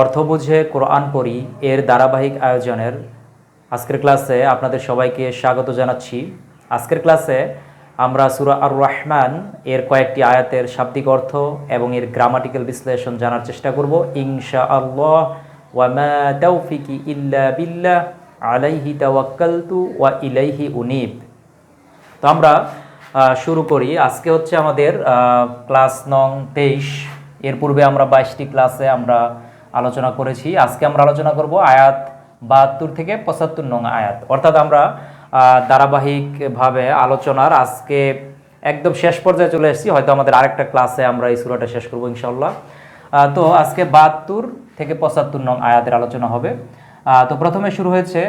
অর্থ বুঝে কোরআন পড়ি এর ধারাবাহিক আয়োজনের আজকের ক্লাসে আপনাদের সবাইকে স্বাগত জানাচ্ছি। আজকের ক্লাসে আমরা সুরা আর রহমান এর কয়েকটি আয়াতের শাব্দিক অর্থ এবং এর গ্রামাটিক্যাল বিশ্লেষণ জানার চেষ্টা করব। ইনশা আল্লাহ ওয়ামা ইল্লা বিল্লাহ, আলাইহি তাওয়াক্কালতু ওয়া ইলাইহি উনিব। তো আমরা শুরু করি। আজকে হচ্ছে আমাদের ক্লাস নং তেইশ। এর পূর্বে আমরা বাইশটি ক্লাসে আমরা আলোচনা করেছি। আজকে আমরা আলোচনা করব আয়াত বাহাত্তর থেকে পঁচাত্তর নং আয়াত। অর্থাৎ আমরা ধারাবাহিকভাবে আলোচনার আজকে একদম শেষ পর্যায়ে চলে এসেছি। হয়তো আমাদের আরেকটা ক্লাসে আমরা এই সুরাটা শেষ করব ইনশাল্লাহ তো আজকে বাহাত্তর থেকে পঁচাত্তর নং আয়াতের আলোচনা হবে। তো প্রথমে শুরু হয়েছে,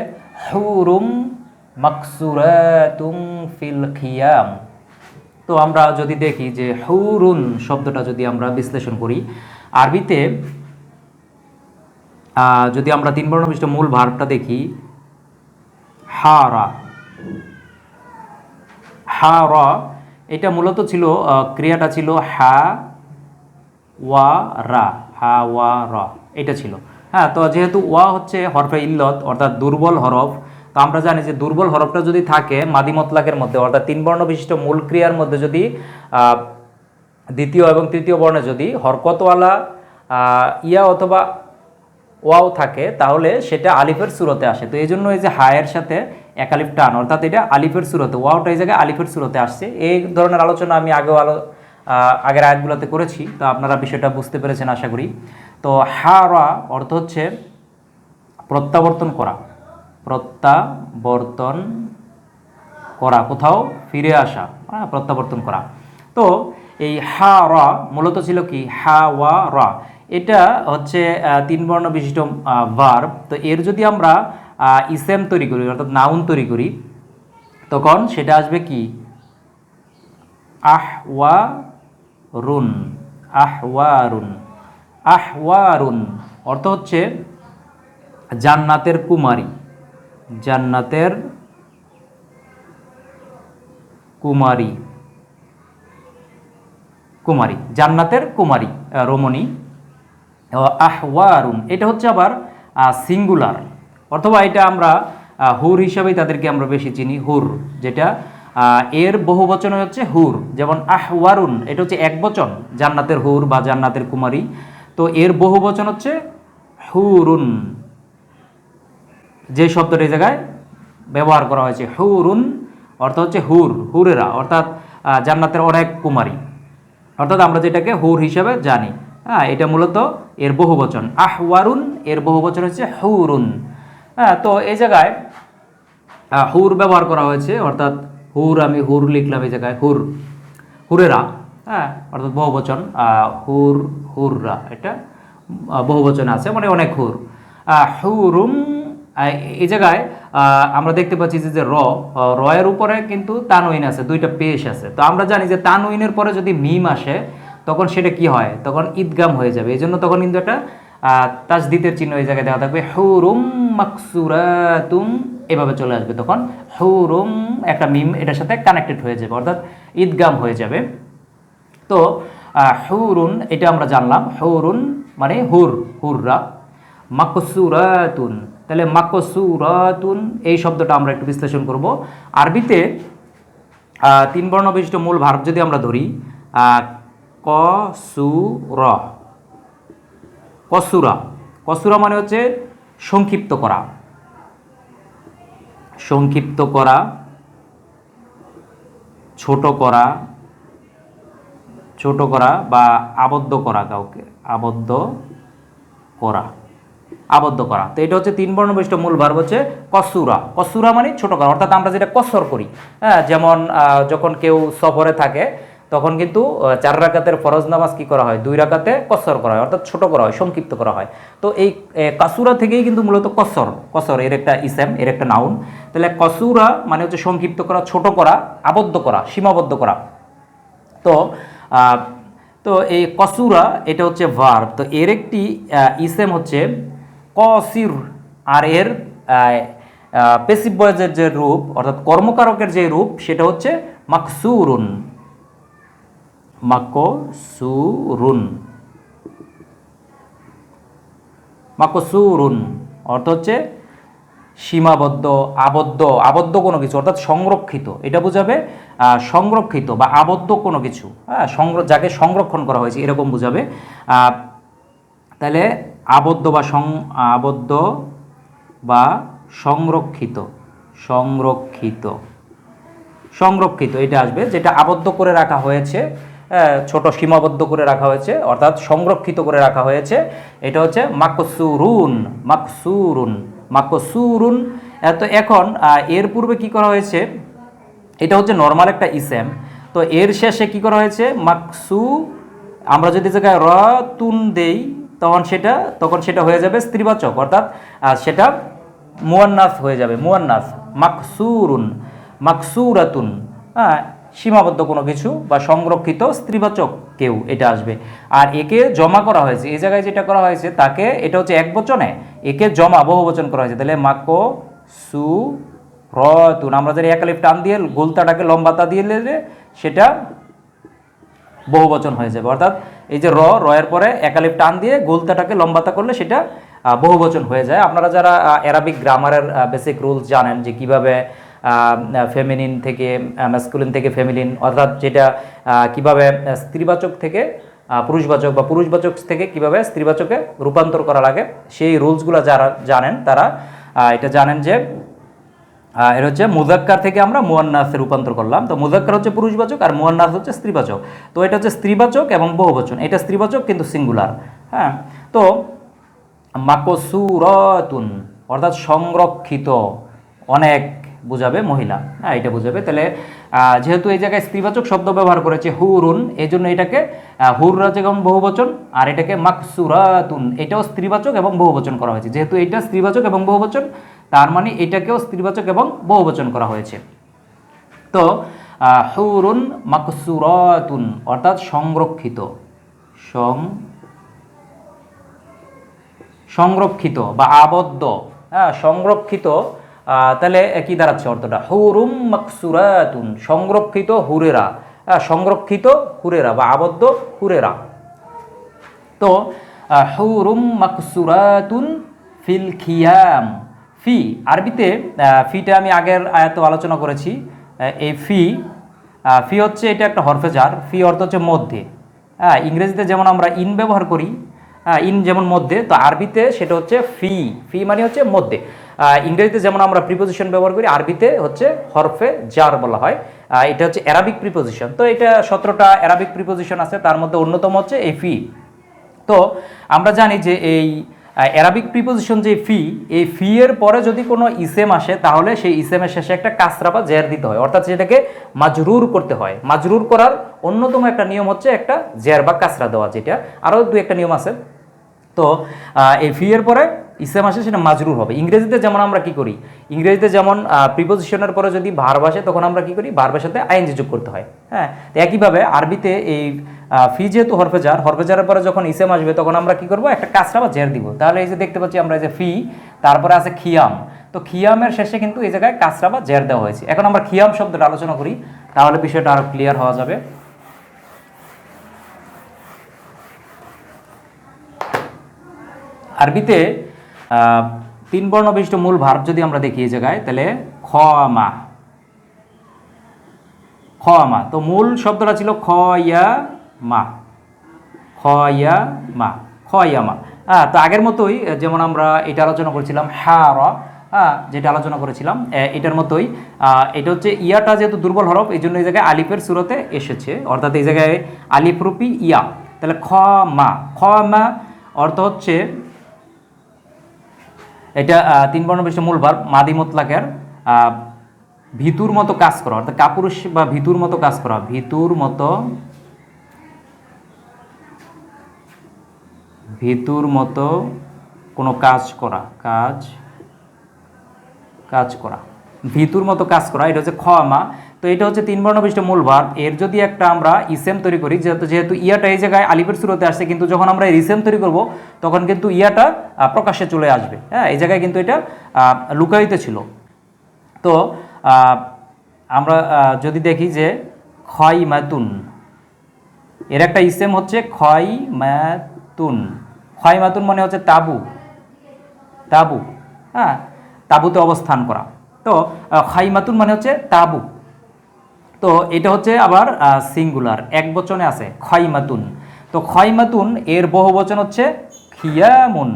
হুরুম মাকসুরাতুম ফিল খিয়াম। তো আমরা যদি দেখি যে হুরুন শব্দটা যদি আমরা বিশ্লেষণ করি, আরবিতে যদি আমরা তিন বর্ণ বিশিষ্ট মূল ভার্বটা দেখি, হারা হা র এটা মূলত ছিল ক্রিয়াটা ছিল হা, ওয়া, রা, হা, ওয়া, র, এটা ছিল। হ্যাঁ তো যেহেতু ওয়া হচ্ছে হরফে ইল্লত, অর্থাৎ দুর্বল হরফ, তো আমরা জানি যে দুর্বল হরফটা যদি থাকে মাদি মতলাকের মধ্যে, অর্থাৎ তিন বর্ণ বিশিষ্ট মূল ক্রিয়ার মধ্যে যদি দ্বিতীয় এবং তৃতীয় বর্ণে যদি হরকতওয়ালা ইয়া অথবা ওয়াও থাকে, তাহলে সেটা আলিফের সুরতে আসে। তো এই জন্য এই যে হায়ের সাথে এক আলিফ টান, অর্থাৎ এটা আলিফের সুরতে, ওয়াওটা এই জায়গায় আলিফের সুরতে আসছে। এই ধরনের আলোচনা আমি আগেও আলো আগের আয়াতগুলোতে করেছি, তো আপনারা বিষয়টা বুঝতে পেরেছেন, আশা করি। তো হারা অর্থ হচ্ছে প্রত্যাবর্তন করা। প্রত্যাবর্তন করা, কোথাও ফিরে আসা হ্যাঁ প্রত্যাবর্তন করা। তো এই হা রা মূলত ছিল কি? হা ওয়া রা এটা হচ্ছে তিন বর্ণ বিশিষ্ট ভার্ব তো এর যদি আমরা ইসেম তৈরি করি, অর্থাৎ নাউন তৈরি করি, তখন সেটা আসবে কি? আহ ওয়া রুন আহ ওয়া রুন আহ ওয়া রুন অর্থ হচ্ছে জান্নাতের কুমারী জান্নাতের কুমারী কুমারী, জান্নাতের কুমারী রমণী। আহওয়ারুন, এটা হচ্ছে আবার সিঙ্গুলার অথবা এটা আমরা হুর হিসাবেই তাদেরকে আমরা বেশি চিনি, হুর, যেটা এর বহু বচন হচ্ছে হুর। যেমন আহওয়ারুন, এটা হচ্ছে এক বচন, জান্নাতের হুর বা জান্নাতের কুমারী। তো এর বহু বচন হচ্ছে হুরুন। যে শব্দটি জায়গায় ব্যবহার করা হয়েছে, হুরুন অর্থাৎ হচ্ছে হুর, হুরেরা, অর্থাৎ জান্নাতের অনেক কুমারী। অর্থাৎ আমরা যেটাকে হুর হিসাবে জানি। হ্যাঁ এটা মূলত এর বহুবচন। আহওয়ারুন এর বহুবচন হচ্ছে হুরুন। হ্যাঁ তো এই জায়গায় হুর ব্যবহার করা হয়েছে অর্থাৎ হুর আমি হুর লিখলাম এই জায়গায় হুর। হুরেরা হ্যাঁ অর্থাৎ বহুবচন হুর হুররা এটা বহুবচন আছে মানে অনেক হুর। হুরুম এই জায়গায় আমরা দেখতে পাচ্ছি যে র আহ, র এর উপরে কিন্তু তানউইন আছে দুইটা পেশ আছে। তো আমরা জানি যে তানউইনের পরে যদি মিম আসে তখন সেটা কি হয়? তখন ঈদগাম হয়ে যাবে। এই জন্য তখন কিন্তু একটা আহ, তাজদিদের চিহ্ন এই জায়গায় দেওয়া থাকবে। হুরুম মাকসুরাতুম এভাবে চলে আসবে তখন। হুরুম একটা মিম এটার সাথে কানেক্টেড হয়ে যাবে। অর্থাৎ ঈদগাম হয়ে যাবে। তো হুরুন এটা আমরা জানলাম। হুরুন মানে হুর হুররা। মাকসুরাতুন। তাহলে মাকসুরাতুন এই শব্দটা আমরা একটু বিশ্লেষণ করব। আরবিতে তিন বর্ণ বিশিষ্ট মূল ভার্ব যদি আমরা ধরি আহ, ক সু র কসুরা। কসুরা মানে হচ্ছে সংক্ষিপ্ত করা। সংক্ষিপ্ত করা ছোট করা ছোট করা বা আবদ্ধ করা কাউকে। আবদ্ধ করা। আবদ্ধ করা। তো এটা হচ্ছে তিন বর্ণ বিশিষ্ট মূল ভার্ব হচ্ছে কসুরা। কসুরা মানে ছোট করা। অর্থাৎ আমরা যেটা কসর করি। হ্যাঁ যেমন যখন কেউ সফরে থাকে তখন কিন্তু চার রাকাতের ফরজ নামাজ কি করা হয়? দুই রাকাতে কসর করা হয়, অর্থাৎ ছোট করা হয়, সংক্ষিপ্ত করা হয়। তো এই কাসুরা থেকেই কিন্তু মূলত কসর কসর এর একটা ইসেম, এর একটা নাউন। তাহলে কসুরা মানে হচ্ছে সংক্ষিপ্ত করা, ছোট করা, আবদ্ধ করা, সীমাবদ্ধ করা। তো তো এই কসুরা এটা হচ্ছে ভার্ব তো এর একটি ইসেম হচ্ছে কসির আর এর পেসিভ বয়েজের যে রূপ, অর্থাৎ কর্মকারকের যে রূপ, সেটা হচ্ছে মাকসুরুন। মাকসুরুন। মাকসুরুন অর্থ হচ্ছে সীমাবদ্ধ, আবদ্ধ আবদ্ধ কোনো কিছু, অর্থাৎ সংরক্ষিত। এটা বোঝাবে সংরক্ষিত বা আবদ্ধ কোনো কিছু। হ্যাঁ সংর, যাকে সংরক্ষণ করা হয়েছে, এরকম বোঝাবে। তাহলে আবদ্ধ বা সং, আবদ্ধ বা সংরক্ষিত সংরক্ষিত সংরক্ষিত। এটা আসবে, যেটা আবদ্ধ করে রাখা হয়েছে ছোট সীমাবদ্ধ করে রাখা হয়েছে, অর্থাৎ সংরক্ষিত করে রাখা হয়েছে। এটা হচ্ছে মাকসুরুন মাকসুরুন মাকসুরুন। এত এখন এর পূর্বে কি করা হয়েছে? এটা হচ্ছে নর্মাল একটা ইসেম। তো এর শেষে কি করা হয়েছে? মাকসু, আমরা যদি জায়গায় র, তুন দেই, তখন সেটা তখন সেটা হয়ে যাবে স্ত্রীবাচক, অর্থাৎ সেটা মুয়ান্নাস হয়ে যাবে, মুয়ান্নাস, মাকসুরুন, মাকসুরাতুন। হ্যাঁ সীমাবদ্ধ কোনো কিছু বা সংরক্ষিত স্ত্রীবাচক কেউ এটা আসবে। আর একে জমা করা হয়েছে এই জায়গায় যেটা করা হয়েছে তাকে এটা হচ্ছে এক বচনে একে জমা বহু বচন করা হয়েছে। তাহলে মাকো সু রতুন আমরা যদি একালিপ টান দিয়ে গোলতাটাকে লম্বাতা দিয়ে দিলে সেটা বহু বচন হয়ে যাবে। অর্থাৎ এই যে র রয়ের পরে একালিপ টান দিয়ে গোলতাটাকে লম্বাতা করলে সেটা আহ, বহু বচন হয়ে যায়। আপনারা যারা অ্যারাবিক গ্রামারের বেসিক রুলস জানেন যে কীভাবে ফেমিনিন থেকে ম্যাসকুলিন থেকে ফেমিলিন অর্থাৎ যেটা কীভাবে স্ত্রীবাচক থেকে পুরুষবাচক বা পুরুষবাচক থেকে কীভাবে স্ত্রীবাচকে রূপান্তর করা লাগে, সেই রুলসগুলো যারা জানেন তারা এটা জানেন যে এর হচ্ছে মুজাক্কার থেকে আমরা মুয়ান্নাসে রূপান্তর করলাম। তো মুজাক্কার হচ্ছে পুরুষবাচক আর মুয়ান্নাস হচ্ছে স্ত্রীবাচক। তো এটা হচ্ছে স্ত্রীবাচক এবং বহুবচন। এটা স্ত্রীবাচক কিন্তু সিঙ্গুলার হ্যাঁ? তো মাকসুরতুন, অর্থাৎ সংরক্ষিত, অনেক বোঝাবে মহিলা। হ্যাঁ এটা বোঝাবে। তাহলে যেহেতু এই জায়গায় স্ত্রীবাচক শব্দ ব্যবহার করেছে হুরুন এই জন্য এটাকে হুররাজ এবং বহুবচন, আর এটাকে মাকসুরাতুন, এটাও স্ত্রীবাচক এবং বহুবচন করা হয়েছে। যেহেতু এটা স্ত্রীবাচক এবং বহুবচন, তার মানে এটাকেও স্ত্রীবাচক এবং বহুবচন করা হয়েছে। তো হুরুন মাকসুরাতুন, অর্থাৎ সংরক্ষিত। সং, সংরক্ষিত বা আবদ্ধ। হ্যাঁ সংরক্ষিত তাহলে কি দাঁড়াচ্ছে অর্থটা? হুরুম মাকসুরাতুন, সংরক্ষিত হুরেরা। সংরক্ষিত হুরেরা বা আবদ্ধ হুরেরা। তো হুরুম মাকসুরাতুন ফিল খিয়াম। ফি, আরবিতে ফিটা আমি আগের আয়াতে আলোচনা করেছি। এই ফি ফি হচ্ছে এটা একটা হরফেজার। ফি অর্থ হচ্ছে মধ্যে। হ্যাঁ ইংরেজিতে যেমন আমরা ইন ব্যবহার করি ইন যেমন মধ্যে, তো আরবিতে সেটা হচ্ছে ফি। ফি মানে হচ্ছে মধ্যে। ইংরেজিতে যেমন আমরা প্রিপোজিশন ব্যবহার করি, আরবিতে হচ্ছে হরফে জার বলা হয়। এটা হচ্ছে অ্যারাবিক প্রিপোজিশন তো এটা সতেরোটা অ্যারাবিক প্রিপোজিশন আছে, তার মধ্যে অন্যতম হচ্ছে এই ফি তো আমরা জানি যে এই অ্যারাবিক প্রিপোজিশন যে ফি এই ফি এর পরে যদি কোনো ইসেম আসে, তাহলে সেই ইসেমের শেষে একটা কাসরা বা জের দিতে হয়। অর্থাৎ সেটাকে মাজরুর করতে হয়। মাজরুর করার অন্যতম একটা নিয়ম হচ্ছে একটা জের বা কাসরা দেওয়া, যেটা আরও দু একটা নিয়ম আছে। তো এই ফি এর পরে ইসেম আসে সেটা মাজরুর হবে। ইংরেজিতে যেমন আমরা কি করি? ইংরেজিতে যেমন প্রিপোজিশনের পরে যদি ভার্ব আসে, তখন আমরা কি করি? ভার্বের সাথে আইএনজি যোগ করতে হয়। হ্যাঁ? তো একইভাবে আরবিতে এই ফি যেহেতু হরফেজার, হরফেজারের পরে যখন ইসেম আসবে, তখন আমরা কি করব? একটা কাঁচরা বা জের দিব। তাহলে এই যে দেখতে পাচ্ছি আমরা এই যে ফি, তারপরে আছে খিয়াম। তো খিয়ামের শেষে কিন্তু এই জায়গায় কাঁচরা বা জের দেওয়া হয়েছে। এখন আমরা খিয়াম শব্দটা আলোচনা করি, তাহলে বিষয়টা আরও ক্লিয়ার হওয়া যাবে। আরবিতে তিন বর্ণ বিশিষ্ট মূল ভার্ব যদি আমরা দেখি এই জায়গায়, তাহলে খমা খমা তো মূল শব্দটা ছিল খ ইয়া মা। খ ইয়া মা। খ ইয়া মা। হ্যাঁ তো আগের মতোই যেমন আমরা এটা আলোচনা করেছিলাম হ্যাঁ হ্যাঁ যেটা আলোচনা করেছিলাম এটার মতোই এটা হচ্ছে ইয়াটা যেহেতু দুর্বল হরফ, এই জন্য এই জায়গায় আলিফের সুরতে এসেছে। অর্থাৎ এই জায়গায় আলিফ রূপী ইয়া। তাহলে খ, মা। খ, মা অর্থ হচ্ছে এটা তিন বর্ণ বিশিষ্ট মূল ভার্ব মাদি মোতলাকের ভিতুর মতো কাজ করা, অর্থাৎ কাপুরুষ বা ভিতুর মতো কাজ করা, ভিতুর মতো ভিতুর মতো কোনো কাজ করা, কাজ কাজ করা, ভিতুর মতো কাজ করা, এটা হচ্ছে ক্ষমা তো এটা হচ্ছে তিন বর্ণ বিশিষ্ট মূল ভার্ব। এর যদি একটা আমরা ইসেম তৈরি করি, যেহেতু যেহেতু ইয়াটা এই জায়গায় আলিফের শুরুতে আসছে, কিন্তু যখন আমরা ইসেম তৈরি করব, তখন কিন্তু ইয়াটা প্রকাশ্যে চলে আসবে। হ্যাঁ এই জায়গায় কিন্তু এটা লুকায়িত ছিল। তো আমরা যদি দেখি যে ক্ষয় মাতুন এর একটা ইসেম হচ্ছে ক্ষয় মাতুন ক্ষয় মাতুন মানে হচ্ছে তাবু। তাবু হ্যাঁ তাবুতে অবস্থান করা। তো খাইমাতুন মানে হচ্ছে তাবু। তো এটা হচ্ছে আবার সিঙ্গুলার এক বচনে আছে, খয়মাতুন। তো খয়মাতুন, এর বহু বচন হচ্ছে খিয়ামুন।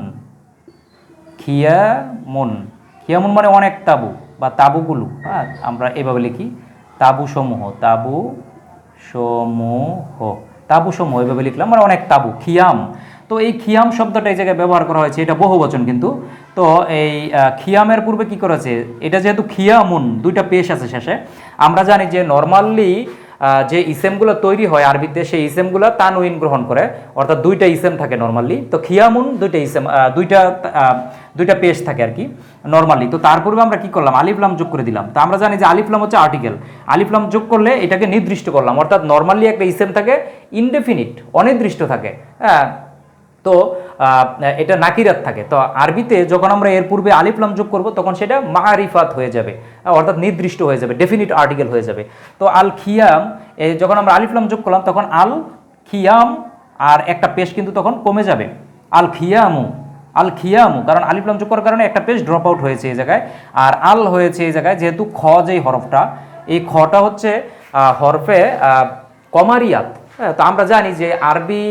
খিয়ামুন। খিয়ামুন মানে অনেক তাবু বা তাবুগুলো হ্যাঁ আমরা এভাবে লিখি। তাবু সমূহ তাবু সমূহ তাবু সমূহ এভাবে লিখলাম মানে অনেক তাবু, খিয়াম। তো এই খিয়াম শব্দটা এই জায়গায় ব্যবহার করা হয়েছে, এটা বহু বচন কিন্তু। তো এই খিয়ামের পূর্বে কি করেছে? এটা যেহেতু খিয়ামুন, দুইটা পেশ আছে শেষে। আমরা জানি যে নর্মালি যে ইসেমগুলো তৈরি হয় আরবিতে, সেই ইসেমগুলো তানউইন গ্রহণ করে। অর্থাৎ দুইটা ইসেম থাকে নর্মালি। তো খিয়ামুন, দুইটা ইসেম দুইটা দুইটা পেশ থাকে আর কি, নর্মালি। তো তার পূর্বে আমরা কি করলাম? আলিফলাম যোগ করে দিলাম। তো আমরা জানি যে আলিফলাম হচ্ছে আর্টিকেল। আলিফলাম যোগ করলে এটাকে নির্দিষ্ট করলাম। অর্থাৎ নর্মালি একটা ইসেম থাকে, ইনডেফিনিট, অনির্দিষ্ট থাকে। হ্যাঁ তো এটা নাকিরাত থাকে। তো আরবিতে যখন আমরা এর পূর্বে আলিফলাম যোগ করব, তখন সেটা মারিফাত হয়ে যাবে, অর্থাৎ নির্দিষ্ট হয়ে যাবে ডেফিনিট আর্টিকেল হয়ে যাবে। তো আল খিয়াম যখন আমরা আলিফলাম যোগ করলাম, তখন আল খিয়াম আর একটা পেশ কিন্তু তখন কমে যাবে। আল খিয়ামু আল খিয়ামু কারণ আলিফলাম যোগ করার কারণে একটা পেজ ড্রপ আউট হয়েছে এই জায়গায়, আর আল হয়েছে এই জায়গায়, যেহেতু খ যেই হরফটা, এই খটা হচ্ছে হরফে কমারিয়াত। হ্যাঁ তো আমরা জানি যে আরবি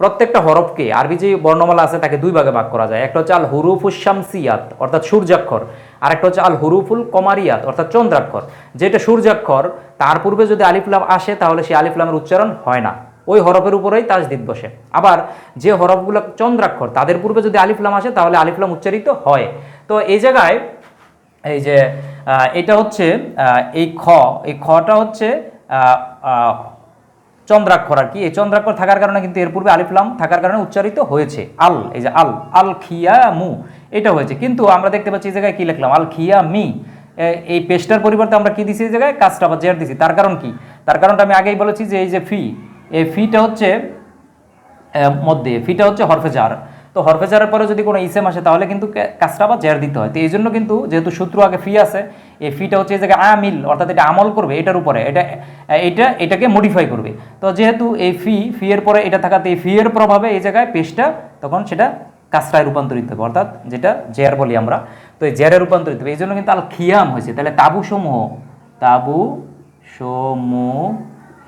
প্রত্যেকটা হরফকে আরবি যে বর্ণমালা আছে তাকে দুই ভাগে ভাগ করা যায়। একটা হচ্ছে আল হুরুফুল শামসিয়াত, অর্থাৎ সূর্যাক্ষর, আর একটা হচ্ছে আল হুরুফুল কমারিয়াত, অর্থাৎ চন্দ্রাক্ষর। যেটা সূর্যাক্ষর, তার পূর্বে যদি আলিফলাম আসে, তাহলে সেই আলিফলামের উচ্চারণ হয় না। ওই হরফের উপরেই তাজদিদ বসে। আবার যে হরফগুলো চন্দ্রাক্ষর, তাদের পূর্বে যদি আলিফলাম আসে, তাহলে আলিফলাম উচ্চারিত হয়। তো এই জায়গায়, এই যে এটা হচ্ছে এই খ, এই খটা হচ্ছে চন্দ্রাক্ষর আর কি। এই চন্দ্রাক্ষর থাকার কারণে কিন্তু এর পূর্বে আলিফলাম থাকার কারণে উচ্চারিত হয়েছে। আল, এই যে আল আল খিয়া মু এটা হয়েছে। কিন্তু আমরা দেখতে পাচ্ছি এই জায়গায় কী লিখলাম? আল খিয়া মি এই পেস্টার পরিবর্তে আমরা কি দিছি এই জায়গায়? কাজটা বা জের দিছি। তার কারণ কি? তার কারণটা আমি আগেই বলেছি যে এই যে ফি, এই ফিটা হচ্ছে মধ্যে, ফিটা হচ্ছে হরফেজার তো হরফেজারের পরে যদি কোনো ইসেম আসে, তাহলে কিন্তু কাজটা আবার জের দিতে হয়। তো এই জন্য কিন্তু যেহেতু সূত্র আগে ফি আছে, এই ফিটা হচ্ছে এই জায়গায় আমিল, অর্থাৎ এটা আমল করবে এটার উপরে। এটা এটা এটাকে মডিফাই করবে। তো যেহেতু এই ফি ফি এর পরে এটা থাকাতে এই ফি এর প্রভাবে এই জায়গায় পেশটা তখন সেটা কাজটায় রূপান্তরিত হবে, অর্থাৎ যেটা জের বলি আমরা। তো এই জেরে রূপান্তরিত হবে। এই জন্য কিন্তু আল খিয়াম হয়েছে। তাহলে তাবু সমূহ তাবু সমূহ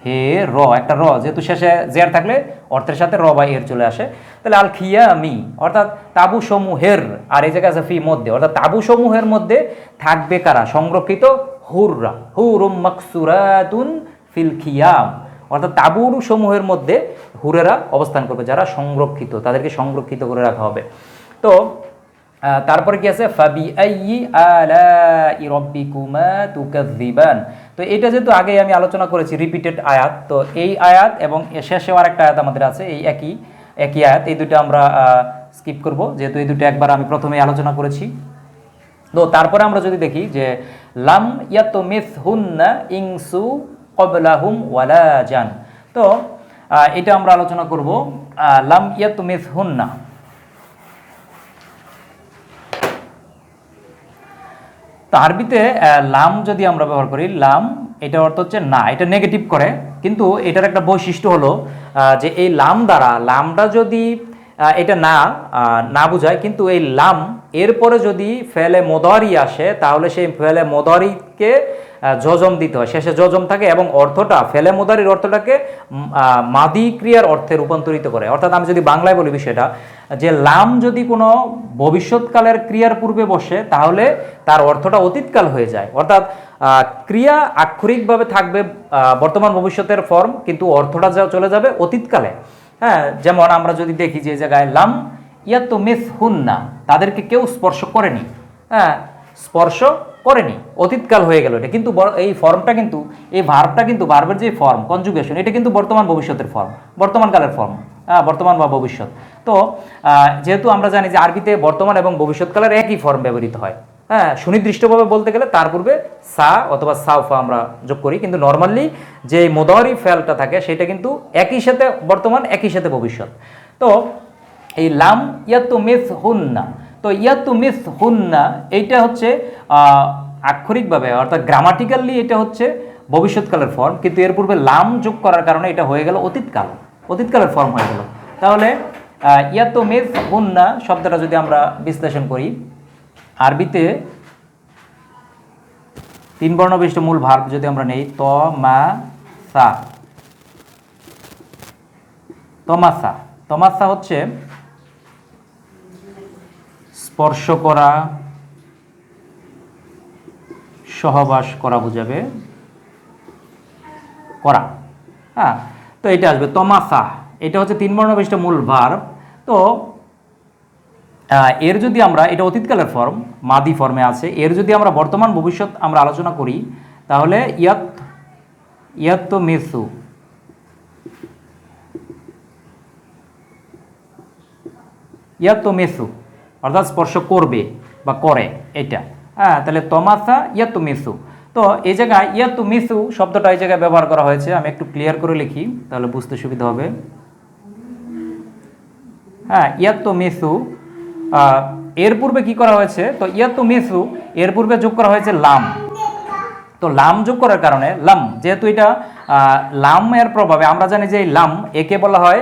হে র, একটা র, যেহেতু শেষে জেয়ার থাকলে অর্থের সাথে র বা এর চলে আসে। তাহলে আল খিয়ামি অর্থাৎ তাবু সমূহের আর এই জায়গায় আছে ফি মধ্যে, অর্থাৎ তাবু সমূহের মধ্যে থাকবে কারা? সংরক্ষিত হুররা, হুরুম মাকসুরাতুন ফিল খিয়াম। অর্থাৎ তাবুর সমূহের মধ্যে হুরেরা অবস্থান করবে, যারা সংরক্ষিত, তাদেরকে সংরক্ষিত করে রাখা হবে। তো তারপরে কি আছে? ফাবি আইয়ি আলাই রাব্বিকুমা তুকাযযিবান। তো এটা যেহেতু আগে আমি আলোচনা করেছি রিপিটেড আয়াত, তো এই আয়াত এবং এর আর একটা আয়াত আমাদের আছে, এই একই একই আয়াত, এই দুটো আমরা স্কিপ করব, যেহেতু এই দুটো একবার আমি প্রথমে আলোচনা করেছি। তো তারপরে আমরা যদি দেখি যে, লাম ইয়াতমিস হুন্না ইংসু কবলাহুম ওয়ালা জান। তো এটা আমরা আলোচনা করব লাম ইয়াতমিস হুন্না তো আরবিতে লাম যদি আমরা ব্যবহার করি, লাম, এটা অর্থ হচ্ছে না, এটা নেগেটিভ করে। কিন্তু এটার একটা বৈশিষ্ট্য হলো যে এই লাম দ্বারা, লামটা যদি এটা না না বুঝায়, কিন্তু এই লাম, এরপরে যদি ফেলে মোদারি আসে, তাহলে সেই ফেলে মদারিকে জজম দিতে হয়। শেষে জজম থাকে এবং অর্থটা ফেলে মোদারির অর্থটাকে মাদি ক্রিয়ার অর্থে রূপান্তরিত করে। অর্থাৎ আমি যদি বাংলায় বলি বিষয়টা, যে লাম যদি কোনো ভবিষ্যৎকালের ক্রিয়ার পূর্বে বসে, তাহলে তার অর্থটা অতীতকাল হয়ে যায়। অর্থাৎ ক্রিয়া আক্ষরিকভাবে থাকবে বর্তমান ভবিষ্যতের ফর্ম কিন্তু অর্থটা যা চলে যাবে অতীতকালে। হ্যাঁ যেমন আমরা যদি দেখি যে জায়গায় লাম ইয়া তো মিস হুন্না তাদেরকে কেউ স্পর্শ করেনি। হ্যাঁ স্পর্শ করেনি, অতীতকাল হয়ে গেল এটা। কিন্তু এই ফর্মটা কিন্তু, এই ভার্বটা কিন্তু ভার্বের যে ফর্ম কনজুগেশন এটা কিন্তু বর্তমান ভবিষ্যতের ফর্ম বর্তমানকালের ফর্ম হ্যাঁ বর্তমান বা ভবিষ্যৎ। তো যেহেতু আমরা জানি যে আরবিতে বর্তমান এবং ভবিষ্যৎকালের একই ফর্ম ব্যবহৃত হয় হ্যাঁ সুনির্দিষ্টভাবে বলতে গেলে তার পূর্বে সা অথবা সাউফা আমরা যোগ করি, কিন্তু নর্মালি যে মোদারি ফেলটা থাকে, সেটা কিন্তু একই সাথে বর্তমান, একই সাথে ভবিষ্যৎ। তো, এই লাম ইয়াতু মিস হুন্না তো ইয়াতু মিস হুন্না এইটা হচ্ছে আক্ষরিকভাবে, অর্থাৎ গ্রামাটিক্যালি এটা হচ্ছে ভবিষ্যৎকালের ফর্ম কিন্তু এর পূর্বে লাম যোগ করার কারণে এটা হয়ে গেল অতীতকাল। অতীতকালের ফর্ম হয়ে গেল। তাহলে ইয়াতু মিস হুন্না শব্দটা যদি আমরা বিশ্লেষণ করি, আরবিতে তিন বর্ণ বিশিষ্ট মূল ভার্ব যদি আমরা নেই, ত, মা, সা। তমাসা। তমাসা হচ্ছে স্পর্শ করা, সহবাস করা বুঝাবে। করা। হ্যাঁ তো এটা আসবে তমাসা। এটা হচ্ছে তিন বর্ণ বিশিষ্ট মূল ভার তো এর যদি আমরা, এটা অতীতকালের ফর্ম মাদি ফর্মে আছে। এর যদি আমরা বর্তমান ভবিষ্যৎ আমরা আলোচনা করি, তাহলে ইয়াত ইয়াত মেসু। ইয়াত মেসু। অর্থাৎ স্পর্শ করবে বা করে এটা। হ্যাঁ তাহলে তমাসা ইয়াত তো এই জায়গায় মেসু শব্দটা এই জায়গায় ব্যবহার করা হয়েছে আমি একটু ক্লিয়ার করে লিখি তাহলে বুঝতে সুবিধা হবে। হ্যাঁ আহ, এর পূর্বে কি করা হয়েছে? তো ইয়াত্তো মেসু এর পূর্বে যোগ করা হয়েছে লাম। তো লাম যোগ করার কারণে লাম যেহেতু এটা আহ, লাম এর প্রভাবে আমরা জানি যে এই লাম একে বলা হয়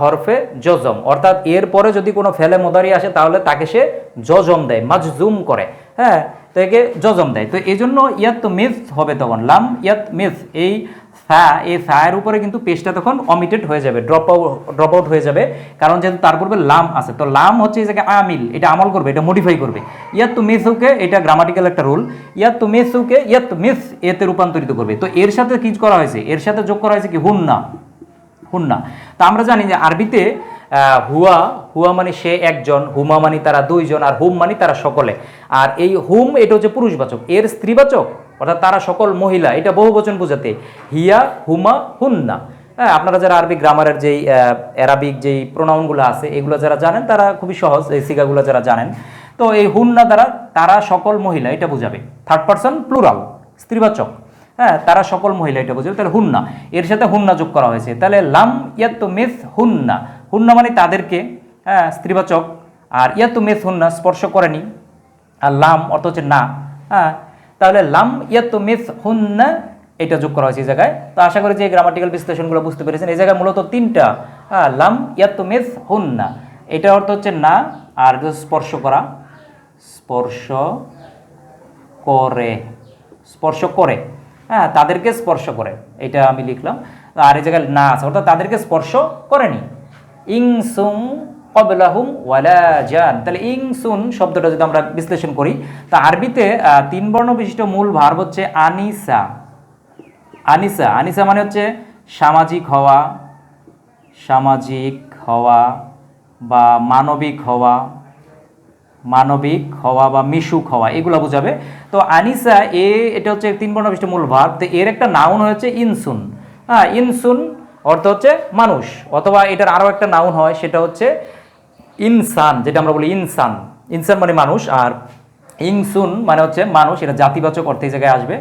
হরফে জজম অর্থাৎ এর পরে যদি কোনো ফেলে মোদারি আসে তাহলে তাকে সে জজম দেয় মাজজুম করে। হ্যাঁ তো একে জজম দেয়। তো এই জন্য ইয়াত মিস হবে তখন। লাম ইয়াত মিস এই সা এই সায়ের উপরে কিন্তু পেজটা তখন অমিটেড হয়ে যাবে ড্রপ আউট ড্রপ আউট হয়ে যাবে। কারণ যেহেতু তার পূর্বে লাম আছে, তো লাম হচ্ছে এই জায়গায় আমিল, এটা আমল করবে, এটা মডিফাই করবে। ইয়াত তো মিসুকে এটা গ্রামাটিক্যাল একটা রুল ইয়াত তো মিসুকে ইয়াত মিস, এতে রূপান্তরিত করবে। তো এর সাথে কি করা হয়েছে? এর সাথে যোগ করা হয়েছে কি হুন্না হুন্না। তো আমরা জানি যে আরবিতে হুয়া হুয়া মানে সে একজন, হুমা মানে তারা দুইজন, আর হুম মানে তারা সকলে। আর এই হুম, এটা হচ্ছে পুরুষবাচক। এর স্ত্রীবাচক অর্থাৎ তারা সকল মহিলা, এটা বহু বচন বোঝাতে, হিয়া, হুমা, হুন্না। হ্যাঁ আপনারা যারা আরবি গ্রামারের যেই অ্যারাবিক যেই প্রোনাউনগুলো আছে, এগুলো যারা জানেন, তারা খুবই সহজ, এই সিগাগুলো যারা জানেন। তো এই হুন্না দ্বারা তারা সকল মহিলা এটা বোঝাবে। থার্ড পার্সন প্লুরাল স্ত্রীবাচক। হ্যাঁ তারা সকল মহিলা এটা বুঝবে। তাহলে হুন্না, এর সাথে হুন্না যোগ করা হয়েছে। তাহলে লাম ইয়াত্তু মিস হুন্না। হুন্না মানে তাদেরকে হ্যাঁ স্ত্রীবাচক। আর ইয়াত্তু মিস হুন্না স্পর্শ করেনি। আর লাম অর্থ হচ্ছে না। হ্যাঁ তাহলে লাম ইয়াত্তু মিস হুন্না এটা যোগ করা হয়েছে এই জায়গায়। তো আশা করি যে গ্রামাটিক্যাল বিশ্লেষণগুলো বুঝতে পেরেছেন। এই জায়গায় মূলত তিনটা হ্যাঁ লাম ইয়াত্তু মিস হুন্না এটা অর্থ হচ্ছে না, আর স্পর্শ করা। স্পর্শ করে স্পর্শ করে। হ্যাঁ তাদেরকে স্পর্শ করে, এটা আমি লিখলাম। আর এই জায়গায় না আছে, অর্থাৎ তাদেরকে স্পর্শ করেনি। ইং সুং কবলাহুম ওয়ালা জান। তাহলে ইং, সুন শব্দটা যদি আমরা বিশ্লেষণ করি, তা আরবিতে তিন বর্ণ বিশিষ্ট মূল ভার্ব হচ্ছে আনিসা। আনিসা আনিসা মানে হচ্ছে সামাজিক হওয়া সামাজিক হওয়া বা মানবিক হওয়া মানবিক হওয়া বা মিশুক হওয়া, এগুলো বোঝাবে। তো আনিসা, এ, এটা হচ্ছে তিন বর্ণ বিশিষ্ট মূল ভার্ব, তো এর একটা নাউন হচ্ছে ইনসুন। হ্যাঁ ইনসুন অর্থ হচ্ছে মানুষ, অথবা এটার আরও একটা নাউন হয়, সেটা হচ্ছে ইনসান, যেটা আমরা বলি ইনসান। ইনসান মানে মানুষ, আর ইনসুন মানে হচ্ছে মানুষ, এটা জাতিবাচক অর্থে এই জায়গায় আসবে।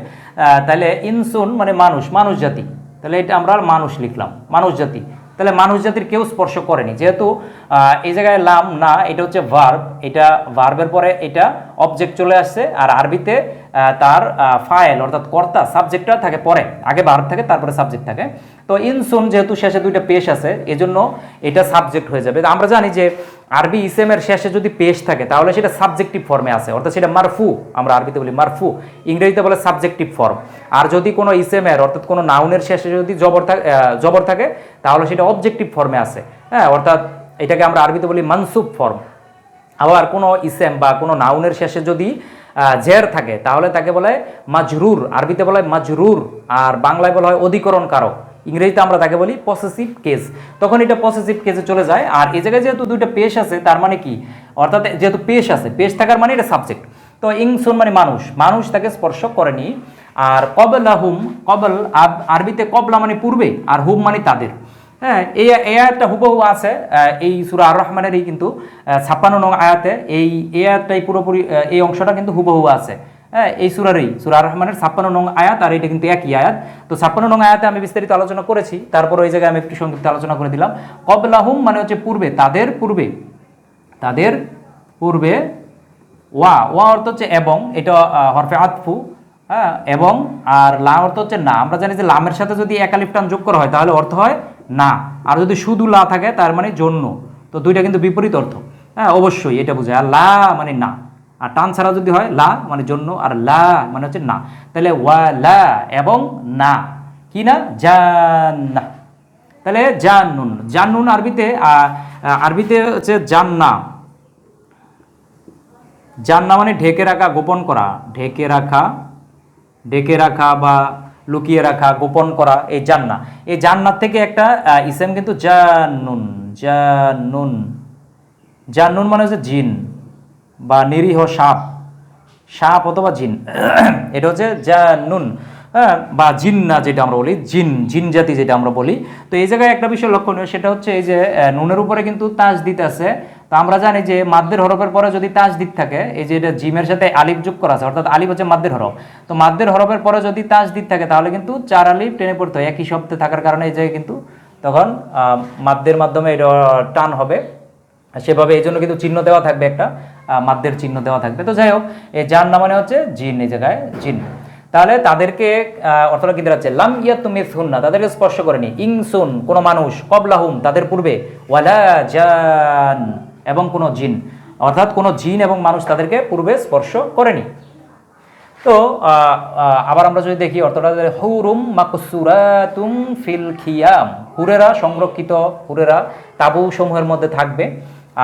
তাহলে ইনসুন মানে মানুষ মানুষ জাতি। তাহলে এটা আমরা মানুষ লিখলাম, মানুষ জাতি। তাহলে মানুষ জাতির কেউ স্পর্শ করেনি। যেহেতু এই জায়গায় লাম, না, এটা হচ্ছে ভার্ব এটা ভার্বের পরে এটা অবজেক্ট চলে আসছে, আর আরবিতে তার ফাইল অর্থাৎ কর্তা সাবজেক্টটা থাকে পরে। আগে ভার্ব থাকে, তারপরে সাবজেক্ট থাকে। তো ইনসুন যেহেতু শেষে দুইটা পেশ আছে, এজন্য এটা সাবজেক্ট হয়ে যাবে। আমরা জানি যে আরবি ইসেমের শেষে যদি পেশ থাকে, তাহলে সেটা সাবজেক্টিভ ফর্মে আছে, অর্থাৎ সেটা মারফু, আমরা আরবিতে বলি মারফু, ইংরেজিতে বলে সাবজেক্টিভ ফর্ম আর যদি কোনো ইসেমের অর্থাৎ কোনো নাউনের শেষে যদি জবর থাকে জবর থাকে, তাহলে সেটা অবজেক্টিভ ফর্মে আছে। হ্যাঁ অর্থাৎ এটাকে আমরা আরবিতে বলি মানসুব ফর্ম আবার কোনো ইসেম বা কোনো নাউনের শেষে যদি জের থাকে, তাহলে তাকে বলে মাজরুর, আরবিতে বলে মাজরুর, আর বাংলায় বলা হয় অধিকরণ কারক ইংরেজিতে আমরা তাকে বলি পসেসিভ কেস তখন এটা পসেসিভ কেসে চলে যায়। আর এই জায়গায় যেহেতু দুইটা পেশ আছে, তার মানে কি? অর্থাৎ যেহেতু পেশ আছে, পেশ থাকার মানে এটা সাবজেক্ট তো ইংসুন মানে মানুষ। মানুষ তাকে স্পর্শ করেনি। আর কবলা হুম, কবল আরবিতে কবলা মানে পূর্বে, আর হুম মানে তাদের। হ্যাঁ এই আয়াতটা হুবহু আছে। এই সুরা আর রহমানেরই কিন্তু ছাপ্পান্ন নং আয়াতে এই এই আয়াতটাই পুরোপুরি এই অংশটা কিন্তু হুবহু আছে। হ্যাঁ এই সুরারই, সুরা রহমানের ছাপ্পান্ন নং আয়াত আর এটা কিন্তু একই আয়াত। তো ছাপ্পান্ন নং আয়াতে আমি বিস্তারিত আলোচনা করেছি, তারপর ওই জায়গায় আমি একটু সংক্ষিপ্ত আলোচনা করে দিলাম। কবলাহুম মানে হচ্ছে পূর্বে, তাদের পূর্বে তাদের পূর্বে ওয়া ওয়া অর্থ হচ্ছে এবং, এটা হরফে আতফু হ্যাঁ এবং, আর লা অর্থ হচ্ছে না। আমরা জানি যে লামের সাথে যদি একালিফটান যোগ করা হয়, তাহলে অর্থ হয় না। আর যদি শুধু লা থাকে, তার মানে জন্য। তো দুইটা কিন্তু বিপরীত অর্থ। হ্যাঁ অবশ্যই এটা বোঝায়। আর লা মানে না। আর টান ছাড়া যদি হয়, লা মানে জন্য, আর লা মানে হচ্ছে না। তাহলে ওয়া লা এবং না। কি না? জান্না। তাহলে জান্নুন। জান্নুন আরবিতে আরবিতে হচ্ছে জান্না। জান্না মানে ঢেকে রাখা, গোপন করা। ঢেকে রাখা ঢেকে রাখা বা লুকিয়ে রাখা, গোপন করা, এই জান্না। এই জান্নাত থেকে একটা ইসেম কিন্তু জান্নুন। জান্নুন। জান্নুন মানে হচ্ছে জিন। বা নিরীহ সাপ সাপ অথবা জিন, এটা হচ্ছে জান্নুন হ্যাঁ বা জিন্না যেটা আমরা বলি, জিন জিন জাতি যেটা আমরা বলি। তো এই জায়গায় একটা বিষয় লক্ষণীয় সেটা হচ্ছে এই যে নুনের উপরে কিন্তু তাজ দিতে আছে। তো আমরা জানি যে মাদ্দের হরফের পরে যদি তাজ দিত থাকে, এই যে এটা জিমের সাথে আলিফ যোগ করা আছে, অর্থাৎ আলিফ হচ্ছে মাদ্দের হরফ। তো মাদ্দের হরফের পরে যদি তাজ দিত থাকে, তাহলে কিন্তু চার আলিফ টেনে পড়তে হয়, একই শব্দে থাকার কারণে এই জায়গায় কিন্তু তখন মাদ্দের মাধ্যমে এটা টান হবে। সেভাবে এই জন্য কিন্তু চিহ্ন দেওয়া থাকবে একটা। আহ, মাদ্দের চিহ্ন দেওয়া থাকবে। তো যাই হোক এই যার নাম মানে হচ্ছে জিন এই জায়গায় জিন। তাহলে তাদেরকে অর্থটা কি দাঁড়াচ্ছে লাম ইয়া তুমি না তাদেরকে স্পর্শ করেনি ইংসুন কোনো মানুষ কবলাহুম তাদের পূর্বে ওয়ালা জান এবং কোনো জিন। অর্থাৎ কোনো জিন এবং মানুষ তাদেরকে পূর্বে স্পর্শ করেনি তো আবার আমরা যদি দেখি অর্থটা হুরুম মাকসুরাতুম ফিল খিয়াম। হুরেরা সংরক্ষিত হুরেরা তাবু সমূহের মধ্যে থাকবে।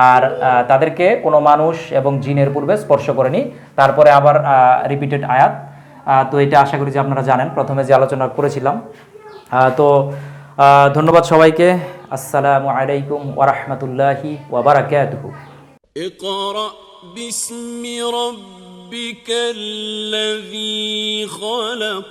আর আহ, তাদেরকে কোনো মানুষ এবং জিনের পূর্বে স্পর্শ করেনি তারপরে আবার রিপিটেড আয়াত আহ, তো এটা আশা করি যে আপনারা জানেন প্রথমে যে আলোচনা করেছিলাম আহ, তো আহ, ধন্যবাদ সবাইকে আসসালামু আলাইকুম ওরহমতুল্লাহি ওবরাকাতুহু اقرأ باسم ربك الذي خلق